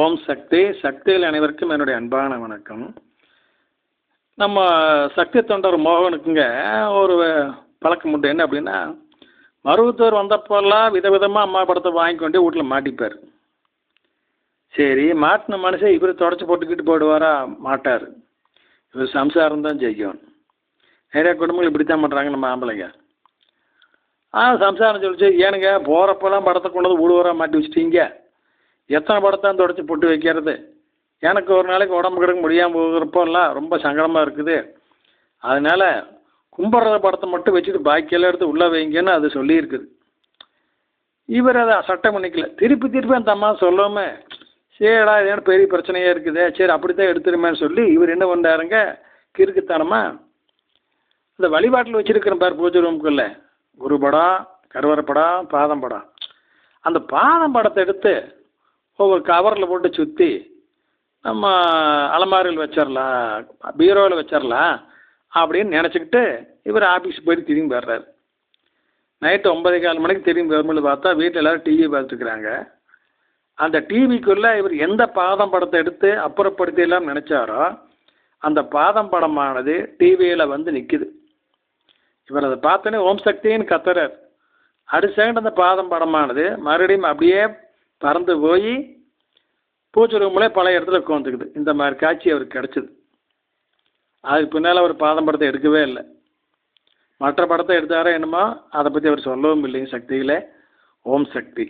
ஓம் சக்தி. சக்தியில் அனைவருக்கும் என்னுடைய அன்பான வணக்கம். நம்ம சக்தி தொண்டர் மோகனுக்குங்க ஒரு பழக்கம் உண்டு. என்ன அப்படின்னா மருவத்தூர் வந்தப்போல்லாம் விதவிதமாக அம்மா படத்தை வாங்கி கொண்டு வீட்டில் மாட்டிப்பார். சரி மாட்டின மனுஷன் இவர் தொடச்சி போட்டுக்கிட்டு போயிடுவாரா? மாட்டார். இவர் சம்சாரம் தான் ஜெயிக்கும். நிறையா குடும்பங்கள் இப்படி தான் பண்ணுறாங்க நம்ம ஆம்பளைங்க. ஆ சம்சாரம் சொல்லிச்சு ஏனுங்க போகிறப்பெல்லாம் படத்தை கொண்டு வந்து ஊடுவராக மாட்டி வச்சுட்டீங்க? எத்தனை படத்தை தொடச்சி போட்டு வைக்கிறது? எனக்கு ஒரு நாளைக்கு உடம்பு கிடக்க முடியாமல் போகிறப்போல்லாம் ரொம்ப சங்கடமாக இருக்குது. அதனால் கும்பிட்ற படத்தை மட்டும் வச்சுட்டு பாக்கியெல்லாம் எடுத்து உள்ளே வைங்கன்னு அது சொல்லியிருக்குது. இவர் அதை சட்டம் பண்ணிக்கல திருப்பி திருப்பி அந்த அம்மா சொல்லாமல் சரிடா இது என்ன பெரிய பிரச்சனையாக இருக்குது. சரி அப்படித்தான் எடுத்துருமேன்னு சொல்லி இவர் என்ன பண்ணுறாருங்க கிறுக்குத்தனமா இந்த வழிபாட்டில் வச்சுருக்கிற பார் பூஜை ரூமுக்குள்ளே குரு படம் கருவறை படம் பாதம் படம் அந்த பாதம் படத்தை எடுத்து ஒவ்வொரு கவரில் போட்டு சுற்றி நம்ம அலமாரியில் வச்சிடலாம் பீரோவில் வச்சிடலாம் அப்படின்னு நினச்சிக்கிட்டு இவர் ஆஃபீஸ் போயிட்டு திரும்பி வர்றாரு. நைட்டு ஒன்பதே கால் மணிக்கு திரும்பி வரும்போது பார்த்தா வீட்டில் எல்லோரும் டிவி பார்த்துக்கிறாங்க. அந்த டிவிக்குள்ளே இவர் எந்த பாதம் படத்தை எடுத்து அப்புறப்படுத்திடலாம்னு நினச்சாரோ அந்த பாதம் படமானது டிவியில் வந்து நிற்கிது இவர் அதை பார்த்தோன்னே ஓம் சக்தின்னு கத்துறார். அடுத்த செகண்ட் அந்த பாதம் படமானது மறுபடியும் அப்படியே பறந்து போய் பூஜை ரூம்ல பழைய இடத்துல உட்காந்துக்குது இந்த மாதிரி காட்சி அவருக்கு கிடச்சிது. அதுக்கு பின்னால் அவர் பாதம் படத்தை எடுக்கவே இல்லை. மற்ற படத்தை எடுத்தாரோ என்னமோ அதை பற்றி அவர் சொல்லவும் இல்லைங்க சக்தியில். ஓம் சக்தி.